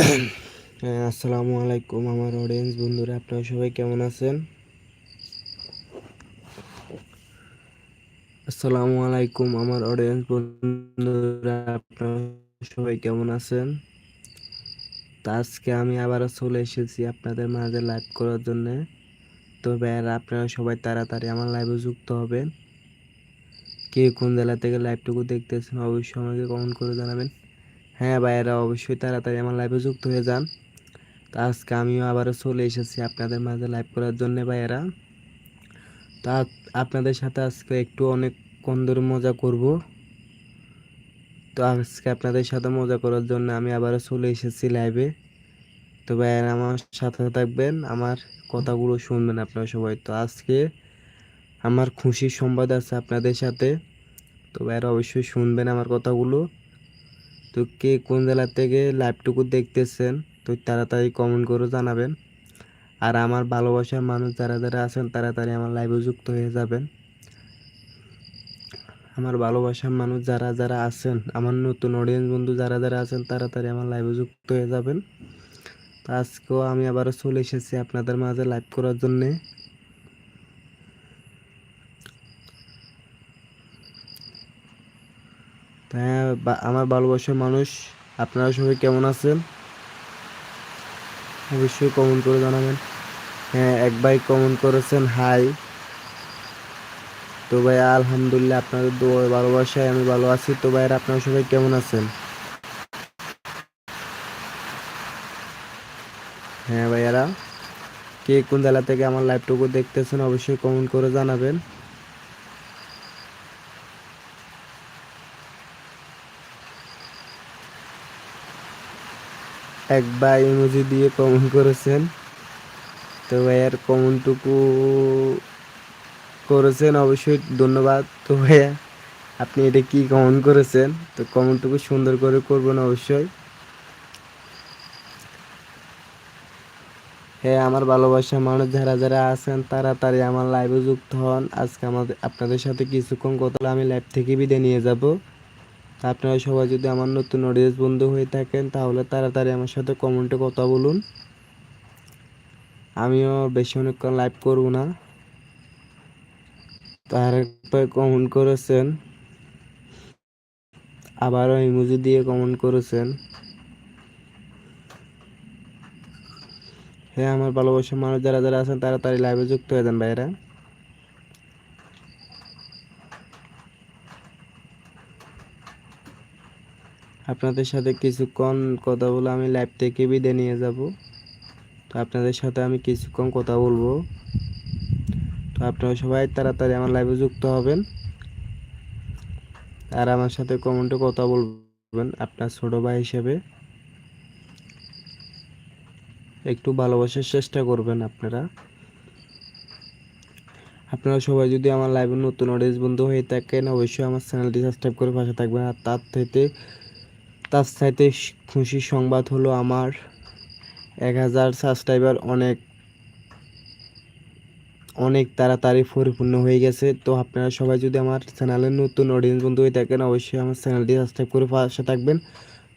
হ্যাঁ, আসসালামু আলাইকুম আমার অডিয়েন্স বন্ধুরা আপনারা সবাই কেমন আছেন? আসসালামু আলাইকুম আমার অডিয়েন্স বন্ধুরা আপনারা সবাই কেমন আছেন? তা আজকে আমি আবারও চলে এসেছি আপনাদের মাঝে লাইভ করার জন্য। তো ভাইয়ারা আপনারা সবাই তাড়াতাড়ি আমার লাইভে যুক্ত হবেন। কে কোন জেলা থেকে লাইভটুকু দেখতেছেন অবশ্যই আমাকে কমেন্ট করে জানাবেন। হ্যাঁ ভাইয়েরা, অবশ্যই তাড়াতাড়ি আমার লাইভে যুক্ত হয়ে যান। তো আজকে আমিও আবারও চলে এসেছি আপনাদের মাঝে লাইভ করার জন্য ভাইয়েরা। তা আপনাদের সাথে আজকে একটু অনেক ধরে মজা করব। তো আজকে আপনাদের সাথে মজা করার জন্য আমি আবারও চলে এসেছি লাইভে তো ভাইয়েরা, আমার সাথে থাকবেন, আমার কথাগুলো শুনবেন আপনারা সবাই। তো আজকে আমার খুশির সংবাদ আছে আপনাদের সাথে। তো ভাইয়েরা, অবশ্যই শুনবেন আমার কথাগুলো। তো কে কোন জেলা থেকে লাইভটুকু দেখতেছেন, তো তাড়াতাড়ি কমেন্ট করে জানাবেন। আর আমার ভালোবাসার মানুষ যারা যারা আছেন, তাড়াতাড়ি আমার লাইভে যুক্ত হয়ে যাবেন। আমার ভালোবাসার মানুষ যারা যারা আছেন, আমার নতুন অডিয়েন্স বন্ধু যারা যারা আছেন, তাড়াতাড়ি আমার লাইভে যুক্ত হয়ে যাবেন। তো আজকেও আমি আবারও চলে এসেছি আপনাদের মাঝে লাইভ করার জন্যে। হ্যাঁ আমার ভালোবাসার মানুষ, আপনারা সবাই কেমন আছেন? অবশ্যই কমেন্ট করে জানাবেন। হ্যাঁ এক ভাই কমেন্ট করেছেন হাই তো ভাই আলহামদুলিল্লাহ আপনাদের দোয়া ভালোবাসায় আমি ভালো আছি। তো ভাইয়ের, আপনারা সবাই কেমন আছেন? হ্যাঁ ভাইয়ারা, কে কোন জেলা থেকে আমার লাইভটুকু দেখতেছেন, অবশ্যই কমেন্ট করে জানাবেন। এক ভাই ইমোজি দিয়ে কমেন্ট করেছেন। তো ভাইয়ার কমেন্টটুকু করেছেন, অবশ্যই ধন্যবাদ। তো ভাইয়া, আপনি এটা কি কমেন্ট করেছেন? তো কমেন্টটুকু সুন্দর করে করবেন অবশ্যই। হ্যাঁ আমার ভালোবাসা মানুষ যারা যারা আছেন তাড়াতাড়ি আমার লাইভে যুক্ত হন। আজকে আমাদের, আপনাদের সাথে কিছুক্ষণ কথা আমি লাইভ থেকে বিদায় নিয়ে যাব। আপনারা সবাই যদি আমার নতুন অডিয়েন্স বন্ধু হয়ে থাকেন, তাহলে তাড়াতাড়ি আমার সাথে কমেন্টে কথা বলুন। আমিও বেশি অনেকক্ষণ লাইভ করব না। তার একবার কমেন্ট করেছেন। আবারও ইমোজি দিয়ে কমেন্ট করেছেন। হ্যাঁ আমার ভালোবাসার মানুষ যারা যারা আছেন, তাড়াতাড়ি লাইভে যুক্ত হয়ে যান ভাইরা আপনাদের সাথে কিছুক্ষণ কথা বলে আমি লাইভ থেকে বিদে নিয়ে যাব। তো আপনাদের সাথে আমি কিছুক্ষণ কথা বলব। তো আপনারা সবাই তাড়াতাড়ি আমার লাইভে যুক্ত হবেন। আর আমার সাথে কমেন্টে কথা বলবেন আপনার ছোট ভাই হিসেবে। একটু ভালোবাসার চেষ্টা করবেন আপনারা। আপনারা সবাই যদি আমার লাইভে নতুন অডিয়েন্স বন্ধু হয়ে থাকেন, অবশ্যই আমার চ্যানেলটি সাবস্ক্রাইব করে পাশে থাকবেন। আর তার থেকে তার সাথে খুশি সংবাদ হলো আমার এক হাজার সাবস্ক্রাইবার অনেক অনেক তাড়াতাড়ি পরিপূর্ণ হয়ে গেছে। তো আপনারা সবাই যদি আমার চ্যানেলের নতুন অডিয়েন্স বন্ধু হয়ে থাকেন, অবশ্যই আমার চ্যানেলটি সাবস্ক্রাইব করে পাশে থাকবেন।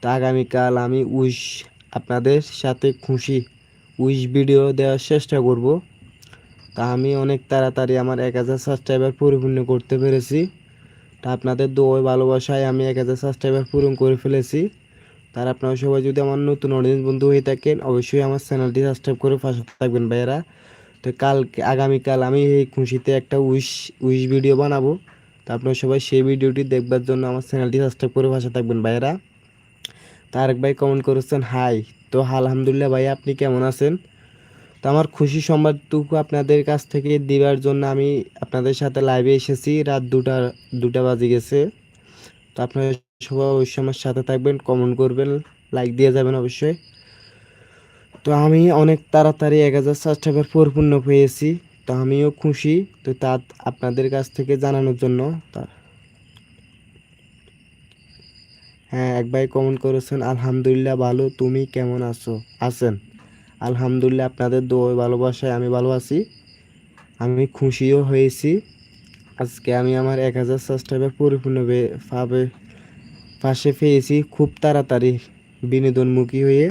তো আগামীকাল আমি উইশ আপনাদের সাথে খুশি উইশ ভিডিও দেওয়ার চেষ্টা করব। তা আমি অনেক তাড়াতাড়ি আমার এক হাজার সাবস্ক্রাইবার পরিপূর্ণ করতে পেরেছি। তা আপনাদের দোয় ভালোবাসায় আমি এক হাজার সাবস্ক্রাইবার পূরণ করে ফেলেছি। তার আপনারা সবাই যদি আমার নতুন অডিয়েন্স বন্ধু হয়ে থাকেন, অবশ্যই আমার চ্যানেলটি সাবস্ক্রাইব করে পাশে থাকবেন ভাইয়েরা। তো কালকে, আগামীকাল আমি এই খুশিতে একটা উইশ উইশ ভিডিও বানাবো। তো আপনারা সবাই সেই ভিডিওটি দেখবার জন্য আমার চ্যানেলটি সাবস্ক্রাইব করে পাশে থাকবেন ভাইয়েরা। তারেক ভাই কমেন্ট করেছেন, হাই, তো আলহামদুলিল্লাহ ভাই, আপনি কেমন আছেন? তো আমার খুশি সংবাদটুকু আপনাদের কাছ থেকে দেওয়ার জন্য আমি আপনাদের সাথে লাইভে এসেছি। রাত দুটা দুটা বাজে গেছে। তো আপনারা সবাই অবশ্যই আমার সাথে থাকবেন কমেন্ট করবেন লাইক দিয়ে যাবেন অবশ্যই। তো আমি অনেক তাড়াতাড়ি এক হাজার সাবস্ক্রাইবার পরিপূর্ণ পেয়েছি। তো আমিও খুশি। তো তা আপনাদের কাছ থেকে জানানোর জন্য হ্যাঁ এক ভাই কমেন্ট করেছেন, আলহামদুলিল্লাহ ভালো, তুমি কেমন আছো? আছেন। আলহামদুলিল্লাহ আপনাদের দোয় ভালোবাসায় আমি ভালো আছি। আমি খুশিও হয়েছি। আজকে আমি আমার এক হাজার সাবস্ক্রাইবার পরিপূর্ণভাবে পাশে পেয়েছি খুব তাড়াতাড়ি বিনোদনমুখী হয়ে।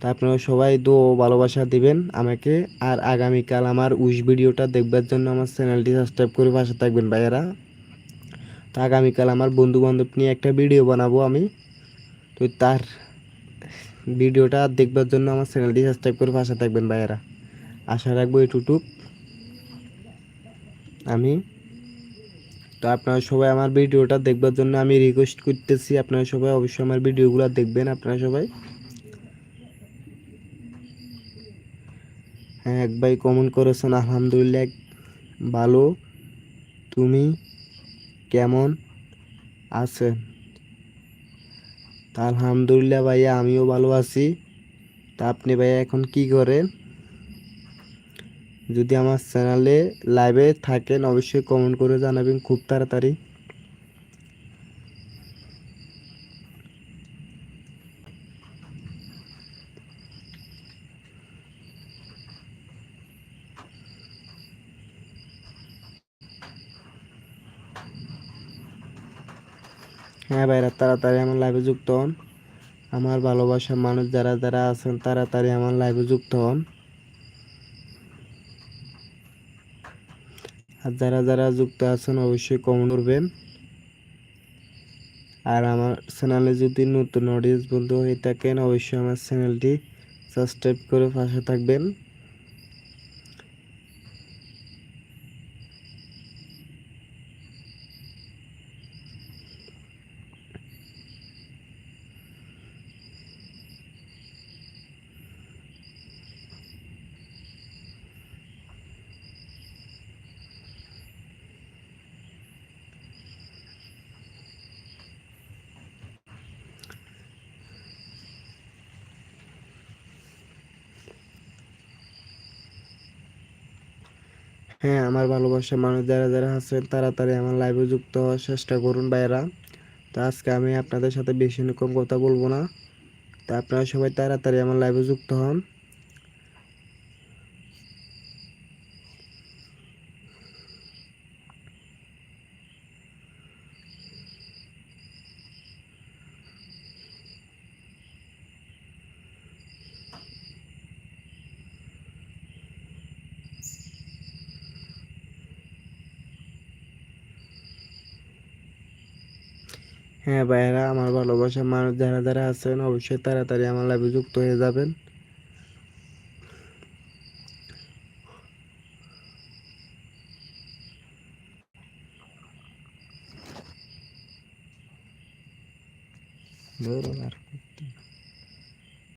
তা আপনারা সবাই দো ভালোবাসা দিবেন আমাকে। আর আগামীকাল আমার উইশ ভিডিওটা দেখবার জন্য আমার চ্যানেলটি সাবস্ক্রাইব করে পাশে থাকবেন ভাইয়েরা। তো আগামীকাল আমার বন্ধু বান্ধব নিয়ে একটা ভিডিও বানাবো আমি। তো তার ভিডিওটা দেখবার জন্য আমার চ্যানেলটি সাবস্ক্রাইব করে পাশে থাকবেন ভাইয়েরা। আশা রাখব এটুটুক আমি তো আপনারা সবাই আমার ভিডিওটা দেখবার জন্য আমি রিকোয়েস্ট করতেছি। আপনারা সবাই অবশ্যই আমার ভিডিওগুলো দেখবেন আপনারা সবাই। হ্যাঁ এক ভাই কমেন্ট করেছেন, আলহামদুলিল্লাহ, ভালো। তুমি কেমন আছেন? তা আলহামদুলিল্লাহ ভাইয়া, আমিও ভালো আছি। তা আপনি ভাইয়া এখন কি করেন? যদি আমার চ্যানেলে লাইভে থাকেন, অবশ্যই কমেন্ট করে জানাবেন খুব তাড়াতাড়ি। হ্যাঁ ভাইরা, তাড়াতাড়ি আমার লাইভে যুক্ত হন। আমার ভালোবাসার মানুষ যারা যারা আছেন, তাড়াতাড়ি আমার লাইভে যুক্ত হন। আর যারা যারা যুক্ত আছেন, অবশ্যই কমেন্ট করবেন। আর আমার চ্যানেলে যদি নতুন অডিয়েন্স বন্ধু হয়ে থাকেন, অবশ্যই আমার চ্যানেলটি সাবস্ক্রাইব করে পাশে থাকবেন। হ্যাঁ আমার ভালোবাসার মানুষ যারা যারা আছেন তাড়াতাড়ি আমার লাইভে যুক্ত হওয়ার চেষ্টা করুন ভাইরা তো আজকে আমি আপনাদের সাথে বেশি রকম কথা বলব না। তা আপনারা সবাই তাড়াতাড়ি আমার লাইভে যুক্ত হন। হ্যাঁ ভাইয়েরা, আমার ভালোবাসার মানুষ যারা যারা আছেন, অবশ্যই তাড়াতাড়ি আমার লাইভে যুক্ত হয়ে যাবেন।